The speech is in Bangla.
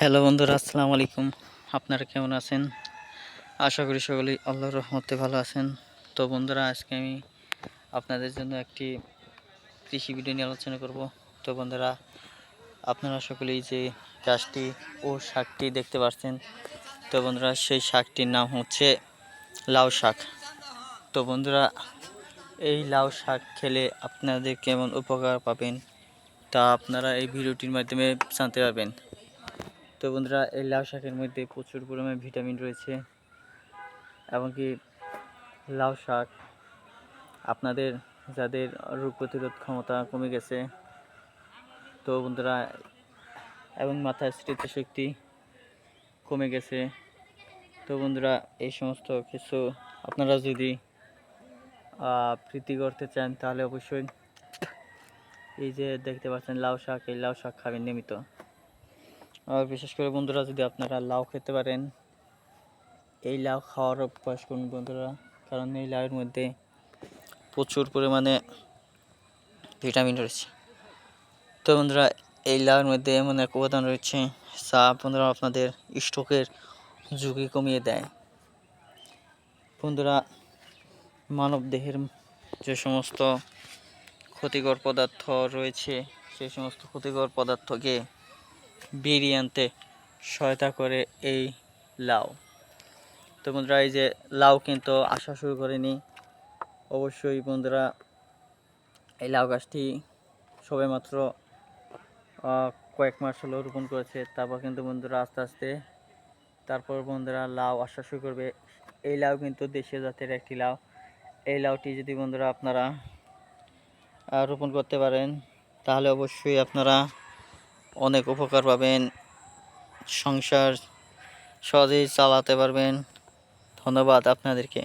হ্যালো বন্ধুরা, আসসালামু আলাইকুম। আপনারা কেমন আছেন? আশা করি সকলেই আল্লাহর রহমতে ভালো আছেন। তো বন্ধুরা, আজকে আমি আপনাদের জন্য একটি কৃষি ভিডিও নিয়ে আলোচনা করব। তো বন্ধুরা, আপনারা সকলেই যে গাছটি ও শাকটি দেখতে পাচ্ছেন, তো বন্ধুরা, সেই শাকটির নাম হচ্ছে লাউ শাক। তো বন্ধুরা, এই লাউ শাক খেলে আপনাদের কেমন উপকার পাবেন তা আপনারা এই ভিডিওটির মাধ্যমে জানতে পারবেন। তো বন্ধুরা, এই লাউ শাকের মধ্যে প্রচুর পরিমাণে ভিটামিন রয়েছে এমনকি লাউ শাক আপনাদের যাদের রোগ প্রতিরোধ ক্ষমতা কমে গেছে, তো বন্ধুরা, এবং মাথার স্মৃতিশক্তি কমে গেছে, তো বন্ধুরা, এই সমস্ত কিছু আপনারা যদি প্রীতি করতে চান, তাহলে অবশ্যই এই যে দেখতে পাচ্ছেন লাউ শাক, এই লাউ শাক খাবেন নিয়মিত। বিশেষ করে বন্ধুরা, যদি আপনারা লাউ খেতে পারেন, এই লাউ খাওয়ার অভ্যাস করুন বন্ধুরা, কারণ এই লাউয়ের মধ্যে প্রচুর পরিমাণে ভিটামিন রয়েছে। তো বন্ধুরা, এই লাউয়ের মধ্যে এমন এক উপাদান রয়েছে, যা বন্ধুরা আপনাদের স্ট্রোকের ঝুঁকি কমিয়ে দেয়। বন্ধুরা, মানব দেহের যে সমস্ত ক্ষতিকর পদার্থ রয়েছে সেই সমস্ত ক্ষতিকর পদার্থকে বেরিয়ে আনতে সহায়তা করে এই লাউ। তো বন্ধুরা এই যে লাউ কিন্তু আসা শুরু করেনি। অবশ্যই বন্ধুরা এই লাউ গাছটি সবেমাত্র আহ, কয়েক মাস হলো রোপণ করেছে। তারপর কিন্তু বন্ধুরা আস্তে আস্তে তারপর বন্ধুরা লাউ আসা শুরু করবে। এই লাউ কিন্তু দেশীয় জাতের একটি লাউ। এই লাউটি যদি বন্ধুরা আপনারা রোপণ করতে পারেন তাহলে অবশ্যই আপনারা অনেক উপকার পাবেন। সংসার সহজেই চালাতে পারবেন। ধন্যবাদ আপনাদেরকে।